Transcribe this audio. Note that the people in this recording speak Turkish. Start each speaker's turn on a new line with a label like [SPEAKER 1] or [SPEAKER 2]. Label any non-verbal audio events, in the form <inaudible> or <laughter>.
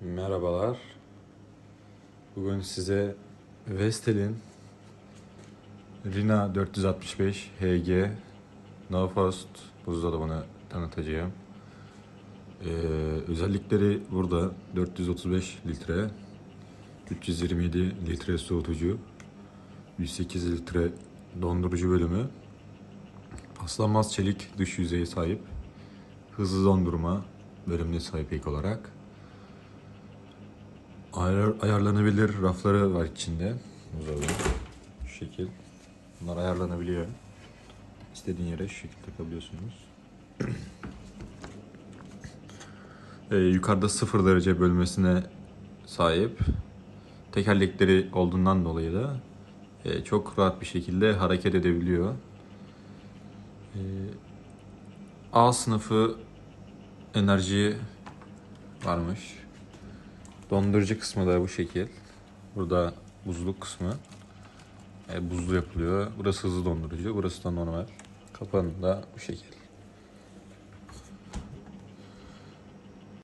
[SPEAKER 1] Merhabalar. Bugün size Vestel'in Rina 465 HG Frost buzdolabını tanıtacağım. Ee, özellikleri burada 435 litre, 327 litre soğutucu, 108 litre dondurucu bölümü, paslanmaz çelik dış yüzeye sahip, hızlı dondurma bölümüne sahip ek olarak. Ayar, ayarlanabilir rafları var içinde. Buzdolabı. Şu şekil. Bunlar ayarlanabiliyor. İstediğin yere şu şekilde takabiliyorsunuz. <clears throat> Ee, yukarıda sıfır derece bölmesine sahip. Tekerlekleri olduğundan dolayı da e, çok rahat bir şekilde hareket edebiliyor. Ee, A sınıfı enerji varmış. Dondurucu kısmı da bu şekil. Burada buzluk kısmı. E, buzlu yapılıyor. Burası hızlı dondurucu. Burası da normal. Kapağında bu şekil.